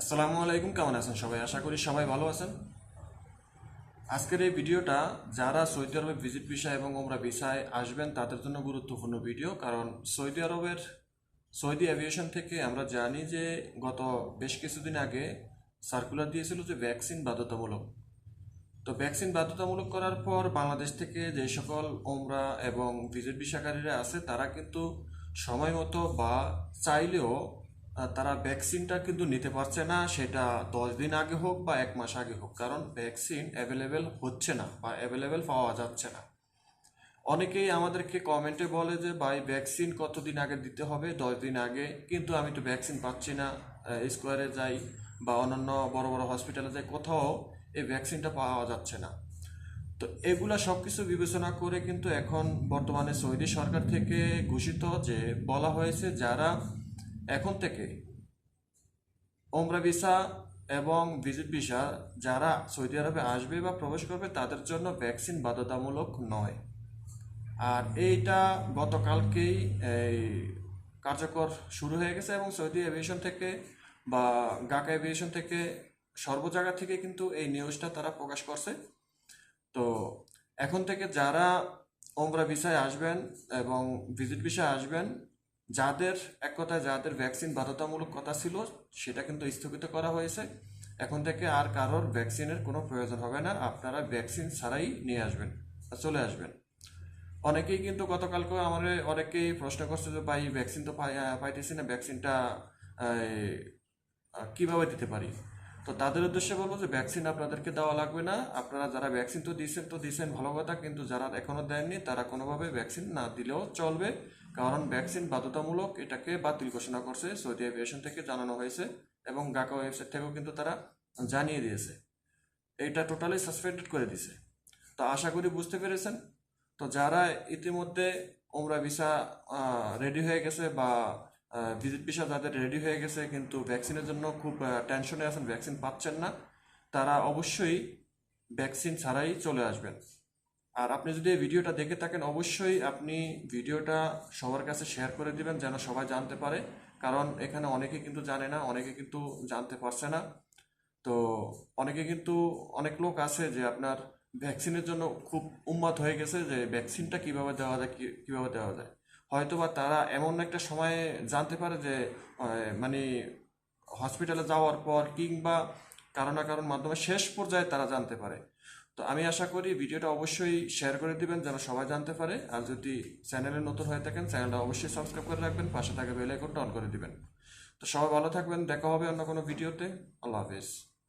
আসসালামু আলাইকুম, কেমন আছেন সবাই? আশা করি সবাই ভালো আছেন। আজকের এই ভিডিওটা যারা সৌদি আরবে ভিজিট ভিসা এবং ওমরা ভিসায় আসবেন, তাদের জন্য গুরুত্বপূর্ণ ভিডিও। কারণ সৌদি আরবের সৌদি অ্যাভিয়েশন থেকে আমরা জানি যে গত বেশ কিছুদিন আগে সার্কুলার দিয়েছিল যে ভ্যাকসিন বাধ্যতামূলক। তো ভ্যাকসিন বাধ্যতামূলক করার পর বাংলাদেশ থেকে যে সকল ওমরা এবং ভিজিট ভিসাকারীরা আছে, তারা কিন্তু সময় মতো বা চাইলেও তারা ভ্যাকসিনটা কিন্তু নিতে পারছে না, সেটা দশ দিন আগে হোক বা এক মাস আগে হোক, কারণ ভ্যাকসিন অ্যাভেলেবেল হচ্ছে না বা অ্যাভেলেবেল পাওয়া যাচ্ছে না। অনেকেই আমাদেরকে কমেন্টে বলে যে, ভাই ভ্যাকসিন কতদিন আগে দিতে হবে? দশ দিন আগে। কিন্তু আমি তো ভ্যাকসিন পাচ্ছি না স্কোয়ারে যাই বা অন্যান্য বড় বড় হসপিটালে যাই, কোথাও এই ভ্যাকসিনটা পাওয়া যাচ্ছে না। তো এগুলা সব কিছু বিবেচনা করে কিন্তু এখন বর্তমানে সৌদি সরকার থেকে ঘোষিত যে, বলা হয়েছে যারা এখন থেকে ওমরা ভিসা এবং ভিজিট ভিসা যারা সৌদি আরবে আসবে বা প্রবেশ করবে, তাদের জন্য ভ্যাকসিন বাধ্যতামূলক নয়। আর এইটা গতকালকেই এই কার্যকর শুরু হয়ে গেছে এবং সৌদি এভিয়েশন থেকে বা গাকা এভিয়েশন থেকে সর্ব জায়গা থেকে কিন্তু এই নিউজটা তারা প্রকাশ করছে। তো এখন থেকে যারা ওমরা ভিসায় আসবেন এবং ভিজিট ভিসায় আসবেন যাদের, এক কথায় যাদের ভ্যাকসিন বাধ্যতামূলক কথা ছিল, সেটা কিন্তু স্থগিত করা হয়েছে। এখন থেকে আর কারোর ভ্যাকসিনের কোনো প্রয়োজন হবে না। আপনারা ভ্যাকসিন ছাড়াই নিয়ে আসবেন চলে আসবেন। অনেকেই কিন্তু গতকালকে আমার অনেকেই প্রশ্ন করছে যে, ভাই ভ্যাকসিন তো পাই- পাইতেছি না ভ্যাকসিনটা কীভাবে দিতে পারি? তো তাদের উদ্দেশ্যে বলব যে ভ্যাকসিন আপনাদেরকে দেওয়া লাগবে না। আপনারা যারা ভ্যাকসিন তো দিয়েছেন তো দিয়েছেন ভালো কথা, কিন্তু যারা এখনও দেননি, তারা কোনোভাবে ভ্যাকসিন না দিলেও চলবে। কারণ ভ্যাকসিন বাধ্যতামূলক, এটাকে বাতিল ঘোষণা করছে সৌদি এভিয়েশন থেকে জানানো হয়েছে এবং গাকা ওয়েবসাইট থেকেও কিন্তু তারা জানিয়ে দিয়েছে। এইটা টোটালি সাসপেন্ডেড করে দিয়েছে। তো আশা করি বুঝতে পেরেছেন। তো যারা ইতিমধ্যে ওমরা ভিসা রেডি হয়ে গেছে বা ভিজিট ভিসা যাদের রেডি হয়ে গেছে, কিন্তু ভ্যাকসিনের জন্য খুব টেনশনে আছেন ভ্যাকসিন পাচ্ছেন না। তারা অবশ্যই ভ্যাকসিন ছাড়াই চলে আসবেন। আর আপনি যদি এই ভিডিওটা দেখে থাকেন, অবশ্যই আপনি ভিডিওটা সবার কাছে শেয়ার করে দিবেন, যেন সবাই জানতে পারে। কারণ এখানে অনেকে কিন্তু জানে না, অনেকে কিন্তু জানতে পারছে না। তো অনেকে কিন্তু অনেক লোক আছে যে আপনার ভ্যাকসিনের জন্য খুব উন্মাদ হয়ে গেছে যে ভ্যাকসিনটা কীভাবে দেওয়া যায় কীভাবে দেওয়া যায়। হয়তোবা তারা এমন একটা সময়ে জানতে পারে যে মানে হসপিটালে যাওয়ার পর কিংবা কারও না কারোর মাধ্যমে শেষ পর্যায়ে তারা জানতে পারে। তো আমি আশা করি ভিডিওটা অবশ্যই শেয়ার করে দিবেন যেন সবাই জানতে পারে। আর যদি চ্যানেলে নতুন হয়ে থাকেন চ্যানেলটা অবশ্যই সাবস্ক্রাইব করে রাখবেন, পাশে থাকা বেল আইকনটা অন করে দিবেন। তো সবাই ভালো থাকবেন, দেখা হবে অন্য কোনো ভিডিওতে আল্লাহ হাফেজ।